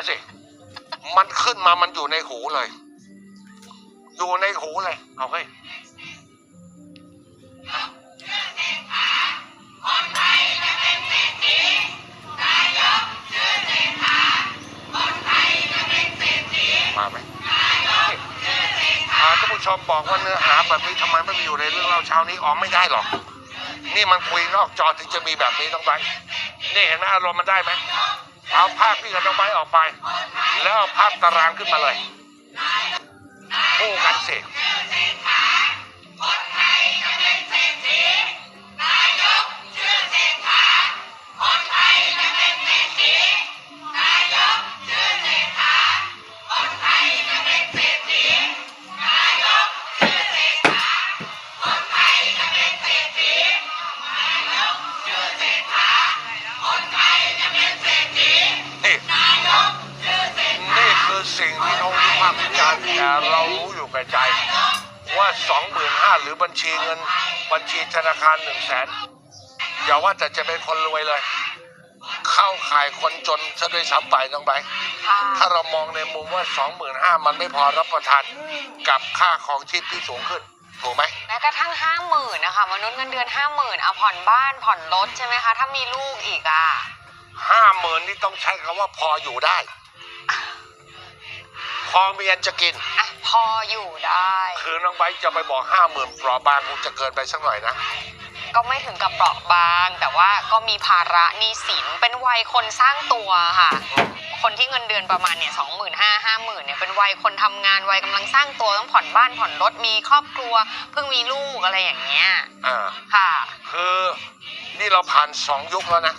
นะสิ มันขึ้นมามันอยู่ในหูเลย อยู่ในหูเลย เอาเฮ้ยมาไหมอ่าท่านผู้ชมบอกว่าเนื้อหาแบบนี้ทำไมไม่มีอยู่ในเรื่องเล่าเช้านี้อ๋อไม่ได้หรอก นี่มันคุยนอกจอถึงจะมีแบบนี้ต้องไป นี่เห็นไหมอารมณ์มันได้ไหม เอาภาพที่กับน้องไปออกไป แล้วเอาภาพตารางขึ้นมาเลย พากษ์วิจารณ์แต่เรารู้อยู่แก่ใจ ว่าสองหมื่นห้าหรือบัญชีเงิน บัญชีธนาคารหนึ่งแสนอย่าว่าแต่จะเป็นคนรวยเลย เข้าข่ายคนจนซะด้วยซ้ำไปน้องไบร์ทค่ะถ้าเรามองในมุมว่าสองหมื่นห้ามันไม่พอรับประทานกับค่าของชีพที่สูงขึ้น ถูกไหม แม้กระทั่งห้าหมื่นนะคะมนุษย์เงินเดือนห้าหมื่นเอาผ่อนบ้านผ่อนรถใช่ไหมคะ ถ้ามีลูกอีกอะ ห้าหมื่นนี่ต้องใช้คำว่าพออยู่ได้ พอมีอันจะกิน อะพออยู่ได้ คือน้องไบร์ทจะไปบอกห้าหมื่นปลอบางคงจะเกินไปสักหน่อยนะ ก็ไม่ถึงกับเปราะบาง แต่ว่าก็มีภาระหนี้สินเป็นวัยคนสร้างตัวค่ะ คนที่เงินเดือนประมาณเนี่ยสองหมื่นห้าห้าหมื่นเนี่ยเป็นวัยคนทำงานวัยกำลังสร้างตัวต้องผ่อนบ้านผ่อนรถมีครอบครัวเพิ่งมีลูกอะไรอย่างเงี้ยอ่า ค่ะ คือนี่เราผ่านสองยุคแล้วนะ